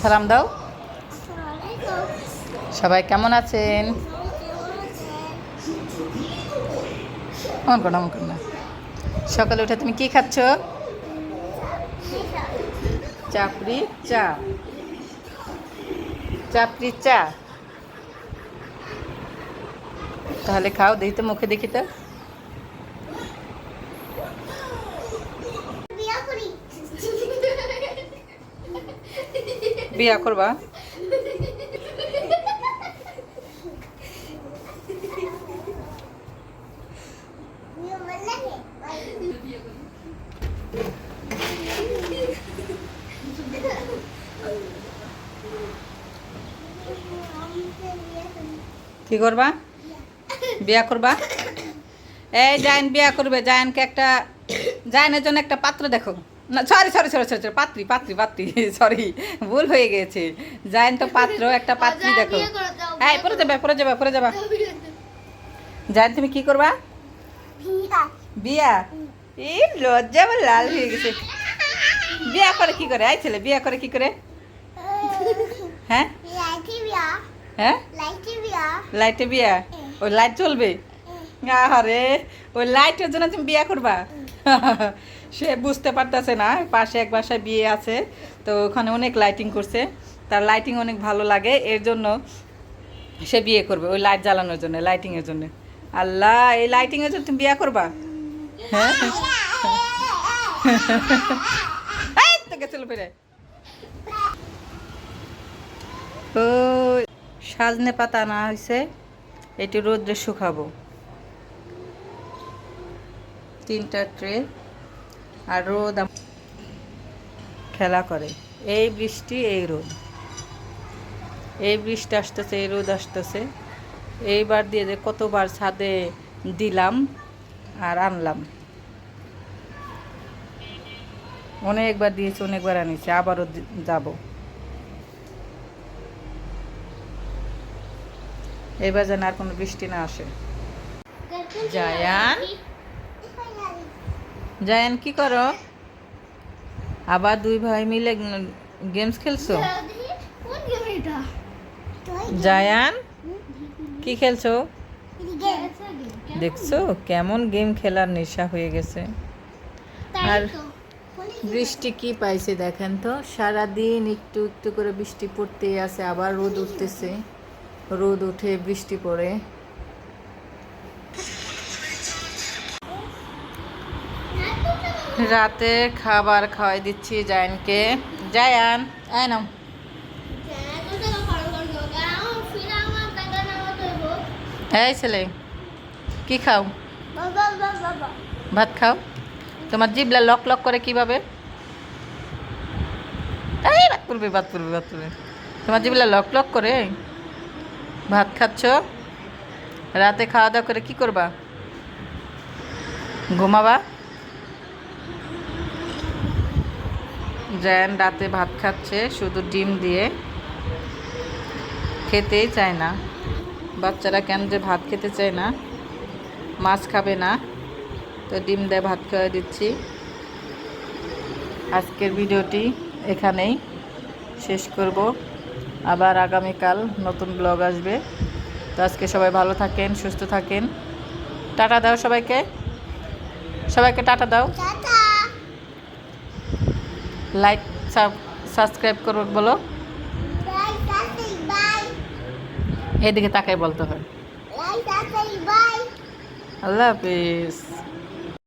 সালাম দাও। সবাই কেমন আছেন? সকালে উঠে তুমি কি খাচ্ছ? চাপড়ি চা। চাপড়ি চা। তাহলে খাও দেখি তো মুখে দেখি তো বিয়া করবা? কি করবা? বিয়া করবা? এই জায়ন বিয়া করবে। জায়নকে একটা জায়নের জন্য একটা পাত্র দেখো। না সরি সরি সরি সরি পাত্রী পাত্রী পাত্রী সরি ভুল হয়ে গেছে। জায়ন তো পাত্র একটা পাত্রী দেখো। এই পরে যাবে পরে যাবে পরে যাবা। জায়ন তুমি কি করবা? বিয়া। এই লজ্জা আমার লাল হয়ে গেছে। বিয়া করে কি করে? এই ছেলে বিয়া করে কি করে? হ্যাঁ? হ্যাঁ? লাইটে বিয়া। ওই লাইট চলবে আরে ওই লাইটের জন্য তুমি বিয়া করবা? সে বুঝতে পারতেছে না, পাশে এক বাসায় বিয়ে আছে, তো ওখানে অনেক লাইটিং করছে। তার লাইটিং অনেক ভালো লাগে, এর জন্য সে বিয়ে করবে, ওই লাইট জ্বালানোর জন্য লাইটিংয়ের জন্য। আল্লাহ, এই লাইটিংয়ের জন্য তুমি বিয়ে করবা? হ্যাঁ? ও সাজনে পাতা না হয়েছে এটি রোদ্রে শুকাবো। তিনটা ট্রে আর রোদ খেলা করে। এই বৃষ্টি এই রোদ। এই বৃষ্টি আসতেছে এই রোদ আসতেছে। এইবার দিয়ে যে কতবার ছাদে দিলাম আর আনলাম। অনেকবার দিয়েছি অনেকবার আনিছি আবারও যাব। এবার যেন আর কোনো বৃষ্টি না আসে। জায়ান? জায়ান, কি করো? আবার দুই ভাই মিলে গেমস খেলছো? জায়ান, কি খেলছো? দেখছ, কেমন গেম খেলার নেশা হয়ে গেছে। আর বৃষ্টি কি পাইছে দেখেন তো? সারাদিন একটু একটু করে বৃষ্টি পড়তেই আছে, আবার রোদ উঠতেছে। রোদ উঠে বৃষ্টি পড়ে। রাতে খাবার খাওয়াই দিচ্ছি জায়ানকে। জায়ান, আয় নাও। এই ছেলে, কি খাও? ভাত খাও। তোমার জিবলা লক লক করে কীভাবে? এই, ভাত পড়বে ভাত পড়বে ভাত পড়বে তোমার জিবলা লক লক করে? ভাত খাচ্ছ? রাতে খাওয়া দাওয়া করে কি করবা? ঘুমাবা? জায়ান রাতে ভাত খাচ্ছে, শুধু ডিম দিয়ে। খেতেই চায় না। বাচ্চারা কেন যে ভাত খেতে চায় না? মাছ খাবে না। তো ডিম দিয়ে ভাত খাওয়া দিচ্ছি। আজকের ভিডিওটি এখানেই শেষ করব। আবার আগামীকাল নতুন ব্লগ আসবে। তো আজকে সবাই ভালো থাকেন, সুস্থ থাকেন। টাটা দাও সবাইকে। সবাইকে টাটা দাও। লাইক সাবস্ক্রাইব করবে বলো। এদিকে তাকাই বলতে হয়। আল্লাহ হাফিজ।